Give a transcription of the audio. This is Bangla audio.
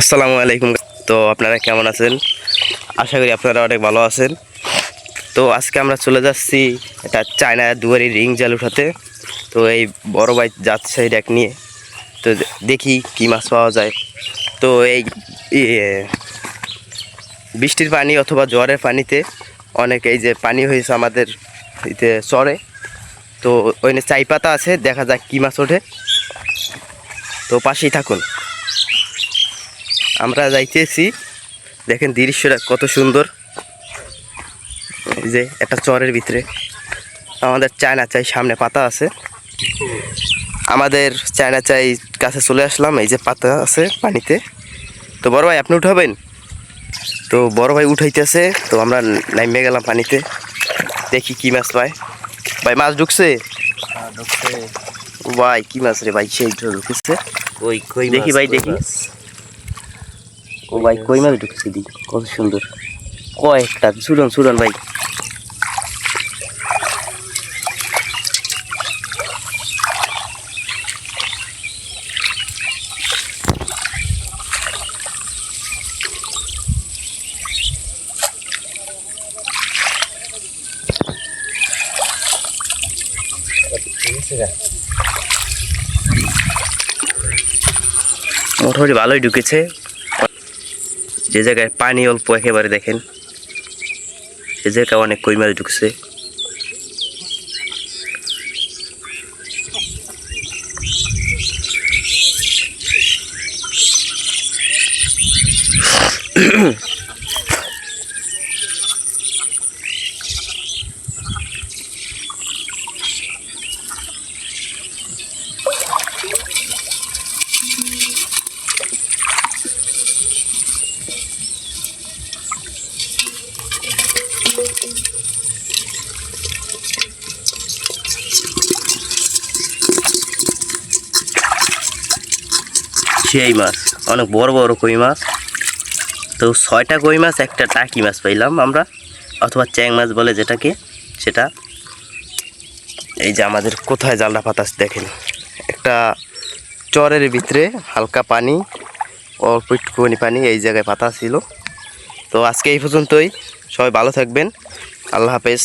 আসসালামু আলাইকুম। তো আপনারা কেমন আছেন? আশা করি আপনারা অনেক ভালো আছেন। তো আজকে আমরা চলে যাচ্ছি এটা চায়না দুয়ারি রিং জাল উঠাতে তো এই বড় ভাই যাচ্ছে ডেক নিয়ে। তো দেখি কি মাছ পাওয়া যায়। তো এই বৃষ্টির পানি অথবা জ্বরের পানিতে অনেক এই যে পানি হয়েছে আমাদের ইতে চরে। তো ওইখানে চাই পাতা আছে, দেখা যাক কী মাছ ওঠে। তো পাশেই থাকুন। আমরা যাইতেছি। দেখেন দৃশ্যটা কত সুন্দর। এই যে একটা চরের ভিতরে। আমাদের চায়না চাই সামনে পাতা আছে। আমাদের চায়না চাই কাছে চলে আসলাম। এই যে পাতা আছে পানিতে। তো বড় ভাই আপনি উঠাবেন? তো বড় ভাই উঠাইতেছে। তো আমরা নামে গেলাম পানিতে। দেখি কি মাছ পায়। ভাই মাছ ঢুকছে? ভাই কি মাছ রে ভাই? সেই ঢুকেছে। ওই দেখি ভাই, দেখি। ও ভাই কই মাছ ঢুকছে দি কত সুন্দর। কয়েকটা, ছুড়ন ছুড়ন ভাই। মোটামুটি ভালোই ঢুকেছে। যে জায়গায় পানি অল্প একেবারে দেখেন সে জায়গায় অনেক কই মাছ ঢুকছে। সেই মাছ। অনেক বড় বড় কই মাছ। তো ছয়টা কই মাছ, একটা টাকি মাছ পাইলাম আমরা, অথবা চ্যাং মাছ বলে যেটাকে, সেটা। এই যে আমাদের কোথায় জালটা পাতাস দেখেন। একটা চরের ভিতরে হালকা পানি, অল্প একটুখানি পানি এই জায়গায় পাতা ছিল। তো আজকে এই পর্যন্তই। সবাই ভালো থাকবেন। আল্লাহ হাফেজ।